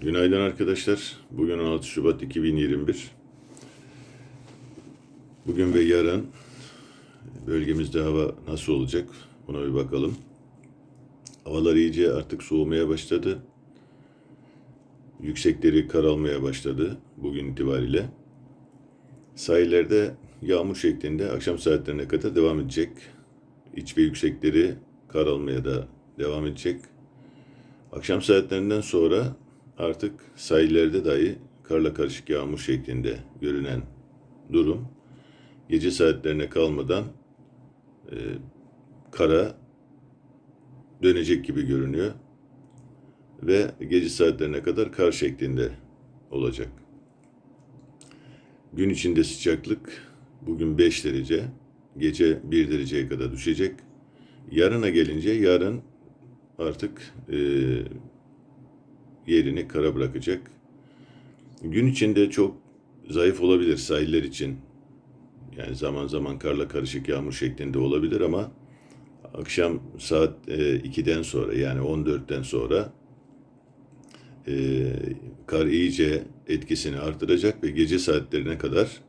Günaydın arkadaşlar. Bugün 16 Şubat 2021. Bugün ve yarın bölgemizde hava nasıl olacak? Buna bir bakalım. Havalar iyice artık soğumaya başladı. Yüksekleri karalmaya başladı bugün itibariyle. Sahillerde yağmur şeklinde akşam saatlerine kadar devam edecek. İç ve yüksekleri karalmaya da devam edecek. Akşam saatlerinden sonra artık sahillerde dahi karla karışık yağmur şeklinde görünen durum gece saatlerine kalmadan e, kara dönecek gibi görünüyor ve gece saatlerine kadar kar şeklinde olacak. Gün içinde sıcaklık bugün 5 derece, gece 1 dereceye kadar düşecek. Yarına gelince yarın artık e, yerini kara bırakacak. Gün içinde çok zayıf olabilir sahiller için. Yani zaman zaman karla karışık yağmur şeklinde olabilir ama akşam saat e, 2'den sonra yani 14'ten sonra e, kar iyice etkisini artıracak ve gece saatlerine kadar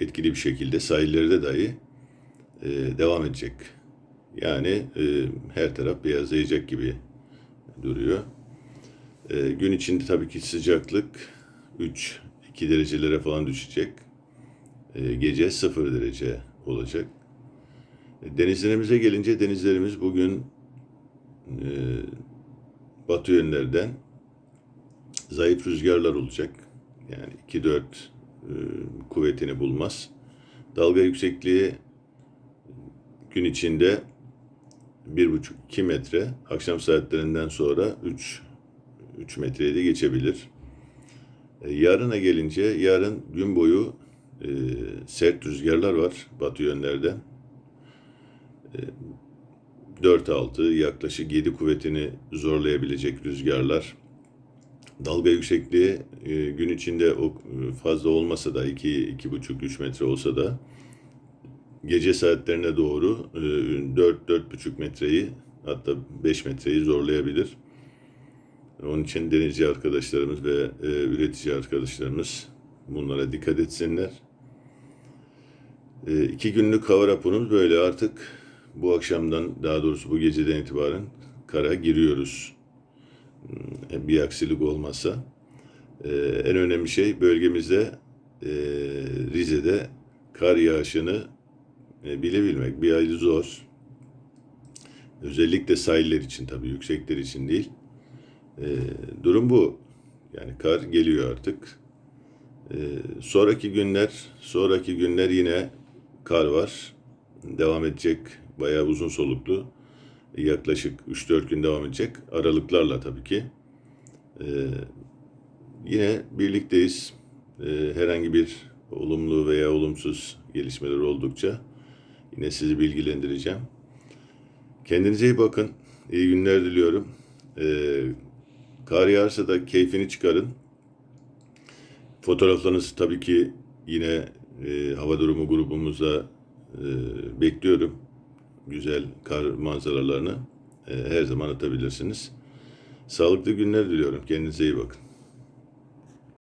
etkili bir şekilde sahillerde dahi e, devam edecek. Yani e, her taraf beyazlayacak gibi duruyor. E, gün içinde tabii ki sıcaklık 3-2 derecelere falan düşecek. E, gece 0 derece olacak. E, denizlerimize gelince denizlerimiz bugün e, batı yönlerden zayıf rüzgarlar olacak. Yani 2-4 e, kuvvetini bulmaz. Dalga yüksekliği gün içinde 1,5-2 metre, akşam saatlerinden sonra 3 3 metreye de geçebilir. E, yarına gelince yarın gün boyu e, sert rüzgarlar var batı yönlerden. E, 4-6 yaklaşık 7 kuvvetini zorlayabilecek rüzgarlar. Dalga yüksekliği e, gün içinde e, fazla olmasa da 2-2,5-3 metre olsa da gece saatlerine doğru e, 4-4,5 metreyi hatta 5 metreyi zorlayabilir. Onun için denizci arkadaşlarımız ve e, üretici arkadaşlarımız bunlara dikkat etsinler. E, iki günlük hava raporumuz böyle artık bu akşamdan daha doğrusu bu geceden itibaren kara giriyoruz. E, bir aksilik olmazsa. E, en önemli şey bölgemizde e, Rize'de kar yağışını e, bilebilmek. Bir ayı zor. Özellikle sahiller için tabii yüksekler için değil. E, durum bu. Yani kar geliyor artık. E, sonraki günler, sonraki günler yine kar var. Devam edecek. Bayağı uzun soluklu. Yaklaşık 3-4 gün devam edecek. Aralıklarla tabii ki. E, yine birlikteyiz. E, herhangi bir olumlu veya olumsuz gelişmeler oldukça yine sizi bilgilendireceğim. Kendinize iyi bakın. İyi günler diliyorum. Ee, kar yağarsa da keyfini çıkarın. Fotoğraflarınızı tabii ki yine e, hava durumu grubumuzda e, bekliyorum. Güzel kar manzaralarını e, her zaman atabilirsiniz. Sağlıklı günler diliyorum. Kendinize iyi bakın.